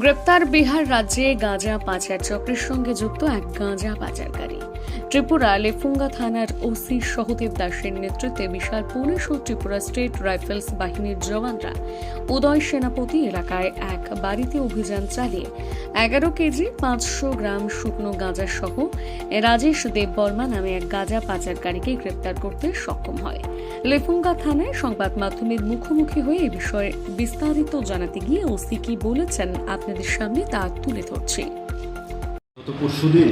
গ্রেপ্তার বিহার রাজ্যে গাঁজা পাচার চক্রের সঙ্গে যুক্ত এক গাঁজা পাচারকারী। ত্রিপুরা লেফুঙ্গা থানার ওসি সহদেব দাসের নেতৃত্বে বিশাল পুলিশ ও ত্রিপুরা স্টেট রাইফেলস বাহিনীর জওয়ানরা উদয় সেনাপতি এলাকায় এক বাড়িতে অভিযান চালিয়ে এগারো কেজি পাঁচশো গ্রাম শুকনো গাঁজা সহ রাজেশ দেববর্মা নামে এক গাঁজা পাচারকারীকে গ্রেপ্তার করতে সক্ষম হয়। লেফুঙ্গা থানায় সংবাদ মাধ্যমের মুখোমুখি হয়ে এ বিষয়ে বিস্তারিত জানাতে গিয়ে ওসি কি বলেছেন আপনাদের সামনে তা তুলে ধরছি। গত পরশুদিন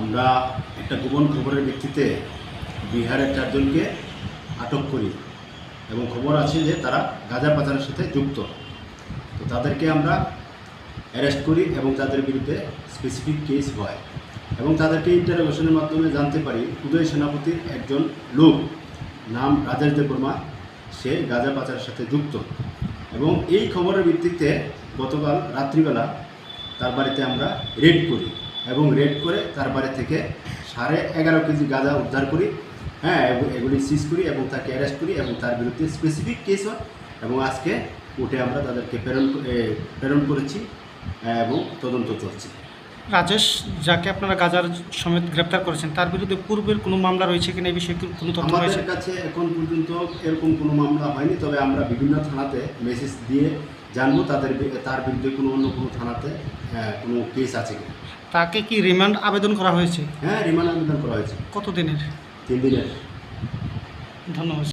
আমরা একটা গোপন খবরের ভিত্তিতে বিহারের চারজনকে আটক করি এবং খবর আছে যে তারা গাঁজা পাচারের সাথে যুক্ত। তো তাদেরকে আমরা অ্যারেস্ট করি এবং তাদের বিরুদ্ধে স্পেসিফিক কেস হয় এবং তাদেরকে ইন্টারোগেশনের মাধ্যমে জানতে পারি উদয় সেনাপতির একজন লোক নাম রাজেশ দেববর্মা, সে গাঁজা পাচারের সাথে যুক্ত। এবং এই খবরের ভিত্তিতে গতকাল রাত্রিবেলা তার বাড়িতে আমরা রেড করি এবং রেড করে তার বাড়ি থেকে সাড়ে এগারো কেজি গাঁজা উদ্ধার করি হ্যাঁ এবং এগুলি সিজ করি এবং তাকে অ্যারেস্ট করি এবং তার বিরুদ্ধে স্পেসিফিক কেস হয় এবং আজকে উঠে আমরা তাদেরকে প্রেরণ প্রেরণ করেছি এবং তদন্ত চলছে। রাজেশ যাকে আপনারা গাজার সমেত গ্রেপ্তার করেছেন তার বিরুদ্ধে পূর্বের কোনো মামলা রয়েছে কিনা এই বিষয়ে কোনো তথ্য আমাদের কাছে এখন পর্যন্ত এরকম কোনো মামলা হয়নি তবে আমরা বিভিন্ন থানাতে মেসেজ দিয়ে জানব তাদের তার বিরুদ্ধে কোনো অন্য কোনো থানাতে কোনো কেস আছে কি তাকে কি রিমান্ড আবেদন করা হয়েছে? হ্যাঁ রিমান্ড আবেদন করা হয়েছে। কতদিনের? তিন দিনের। ধন্যবাদ।